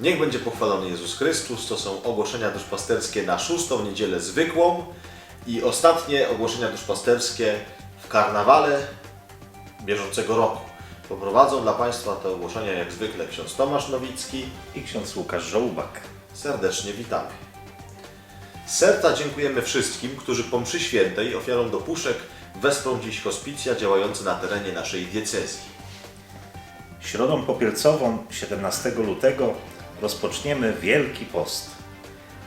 Niech będzie pochwalony Jezus Chrystus. To są ogłoszenia duszpasterskie na szóstą niedzielę zwykłą i ostatnie ogłoszenia duszpasterskie w karnawale bieżącego roku. Poprowadzą dla Państwa te ogłoszenia jak zwykle ksiądz Tomasz Nowicki. i ksiądz Łukasz Żołbak. Serdecznie witamy. Z serca dziękujemy wszystkim, którzy po mszy świętej ofiarą do puszek wesprą dziś hospicja działające na terenie naszej diecezji. Środą popielcową 17 lutego rozpoczniemy Wielki Post.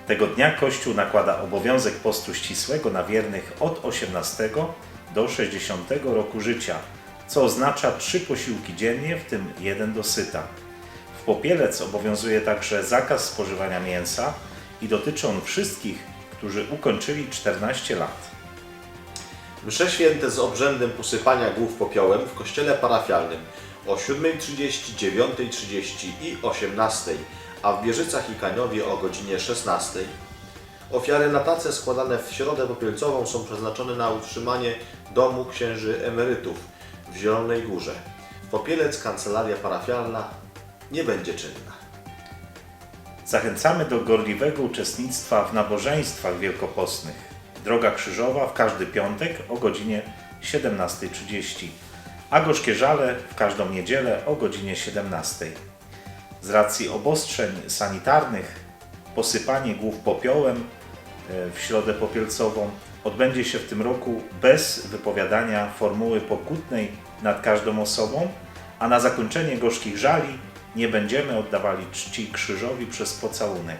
Tego dnia Kościół nakłada obowiązek postu ścisłego na wiernych od 18 do 60 roku życia, co oznacza trzy posiłki dziennie, w tym jeden dosyta. W popielec obowiązuje także zakaz spożywania mięsa i dotyczy on wszystkich, którzy ukończyli 14 lat. Msze święte z obrzędem posypania głów popiołem w kościele parafialnym o 7.30, 9.30 i 18.00, a w Bierzycach i Kaniowie o godzinie 16.00. Ofiary na tace składane w środę popielcową są przeznaczone na utrzymanie domu księży emerytów w Zielonej Górze. Popielec kancelaria parafialna nie będzie czynna. Zachęcamy do gorliwego uczestnictwa w nabożeństwach wielkopostnych. Droga Krzyżowa w każdy piątek o godzinie 17.30, a Gorzkie Żale w każdą niedzielę o godzinie 17.00. Z racji obostrzeń sanitarnych posypanie głów popiołem e, w środę popielcową odbędzie się w tym roku bez wypowiadania formuły pokutnej nad każdą osobą, a na zakończenie gorzkich żali nie będziemy oddawali czci krzyżowi przez pocałunek.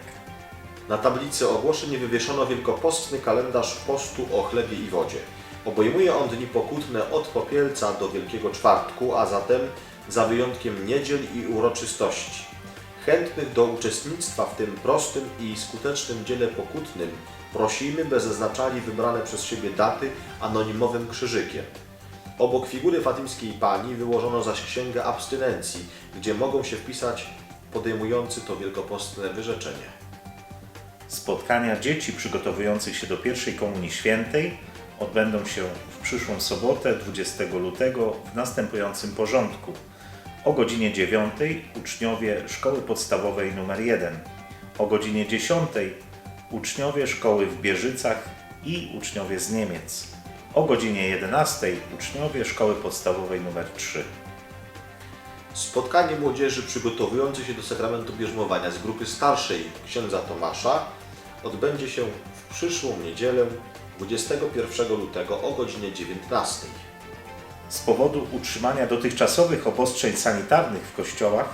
Na tablicy ogłoszeń wywieszono wielkopostny kalendarz postu o chlebie i wodzie. Obejmuje on dni pokutne od Popielca do Wielkiego Czwartku, a zatem za wyjątkiem niedziel i uroczystości. Chętnych do uczestnictwa w tym prostym i skutecznym dziele pokutnym prosimy, by zaznaczali wybrane przez siebie daty anonimowym krzyżykiem. Obok figury fatymskiej pani wyłożono zaś księgę abstynencji, gdzie mogą się wpisać podejmujący to wielkopostne wyrzeczenie. Spotkania dzieci przygotowujących się do pierwszej Komunii Świętej odbędą się w przyszłą sobotę 20 lutego w następującym porządku. O godzinie 9 uczniowie Szkoły Podstawowej nr 1, o godzinie 10 uczniowie szkoły w Bierzycach i uczniowie z Niemiec, o godzinie 11 uczniowie Szkoły Podstawowej nr 3. Spotkanie młodzieży przygotowującej się do sakramentu bierzmowania z grupy starszej księdza Tomasza odbędzie się w przyszłą niedzielę 21 lutego o godzinie 19. Z powodu utrzymania dotychczasowych obostrzeń sanitarnych w kościołach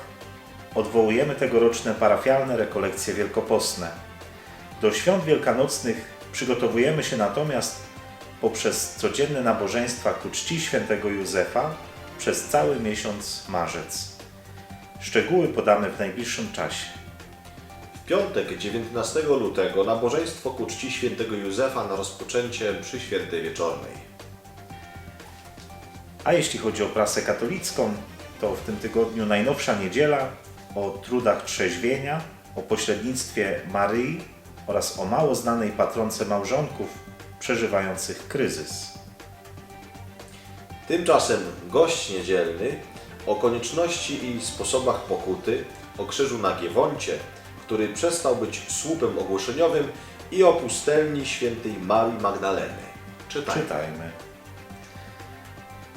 odwołujemy tegoroczne parafialne rekolekcje wielkopostne. Do świąt wielkanocnych przygotowujemy się natomiast poprzez codzienne nabożeństwa ku czci świętego Józefa przez cały miesiąc marzec. Szczegóły podamy w najbliższym czasie. W piątek 19 lutego nabożeństwo ku czci świętego Józefa na rozpoczęcie przy świętej wieczornej. A jeśli chodzi o prasę katolicką, to w tym tygodniu najnowsza niedziela o trudach trzeźwienia, o pośrednictwie Maryi oraz o mało znanej patronce małżonków przeżywających kryzys. Tymczasem gość niedzielny o konieczności i sposobach pokuty, o krzyżu na Giewoncie, który przestał być słupem ogłoszeniowym i o pustelni świętej Marii Magdaleny. Czytaj. Czytajmy.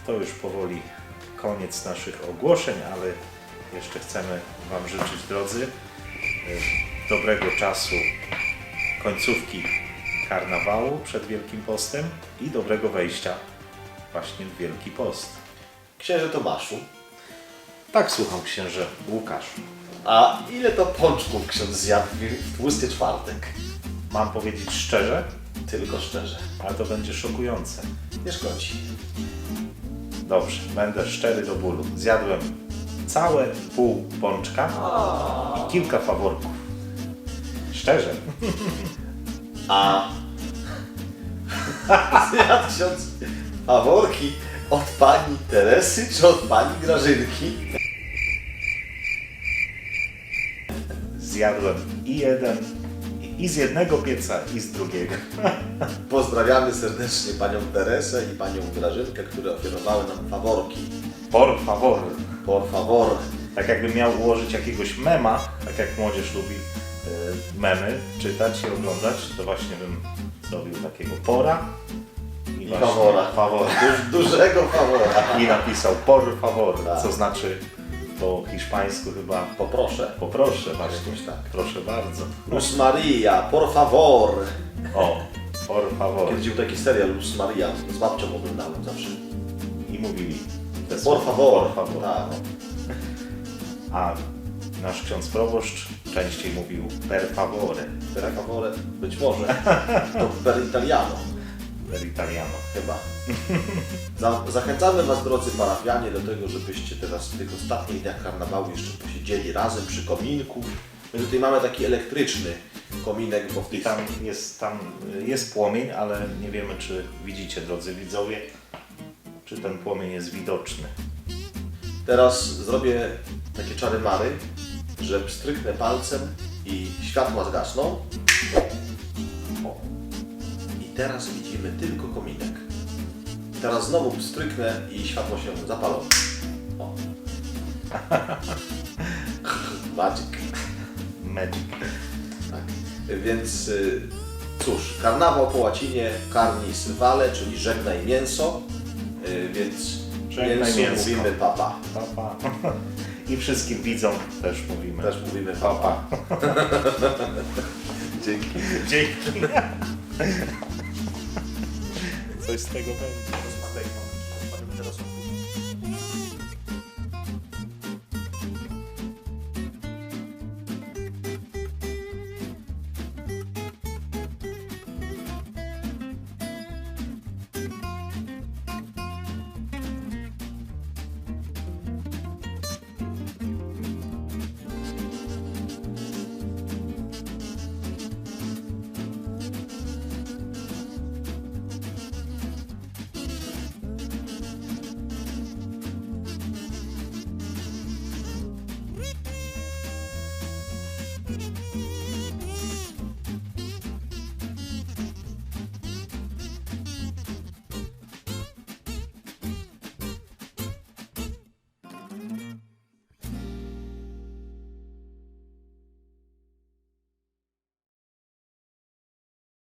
To już powoli koniec naszych ogłoszeń, ale jeszcze chcemy Wam życzyć, drodzy, e, dobrego czasu końcówki karnawału przed Wielkim Postem i dobrego wejścia właśnie w Wielki Post. Księże Tomaszu, Tak słucham księże Łukasz. a ile to pączków ksiądz zjadł w tłusty czwartek? Mam powiedzieć szczerze, Tylko szczerze. ale to będzie szokujące. Nie szkodzi. Dobrze, będę szczery do bólu. Zjadłem całe pół pączka i kilka faworków. Szczerze. A zjadł faworki od pani Teresy czy od pani Grażynki? Zjadłem i jeden, i- i z jednego pieca, i z drugiego. Pozdrawiamy serdecznie panią Teresę i panią Grażynkę, które ofiarowały nam faworki. Por favor. Por favor. Tak jakbym miał ułożyć jakiegoś mema, tak jak młodzież lubi e, memy czytać i oglądać, to właśnie bym zrobił takiego pora I właśnie fawora. fawora. Duż, dużego fawora. I napisał por favor, Tak. co znaczy po hiszpańsku chyba Poproszę. poproszę właśnie. Tak. Proszę bardzo. Luz Maria, por favor. O, por favor. Kiedyś był taki serial Luz Maria, z babcią oglądałem zawsze. I mówili. te Por słowa. favor. Por favor. Tak. A nasz ksiądz proboszcz częściej mówił per favore, Per favore, być może. To per italiano. per italiano. Chyba. Za, zachęcamy Was, drodzy parafianie, do tego, żebyście teraz w tych ostatnich dniach karnawału jeszcze posiedzieli razem przy kominku. My tutaj mamy taki elektryczny kominek, bo w tych tam jest, tam jest płomień, ale nie wiemy, czy widzicie, drodzy widzowie, czy ten płomień jest widoczny. Teraz zrobię takie czary mary, że pstryknę palcem i światła zgasną. O. I teraz widzimy tylko kominek. Teraz znowu pstryknę i światło się zapalą. O. Magic. Magic. Tak. Więc y, cóż, karnawał po łacinie carnis vale, czyli żegnaj mięso, y, więc Żegnaj mięsko. mówimy papa. Papa. I wszystkim widzom też mówimy. Też mówimy papa. Dzięki. Dzięki. Coś z tego będzie. Teraz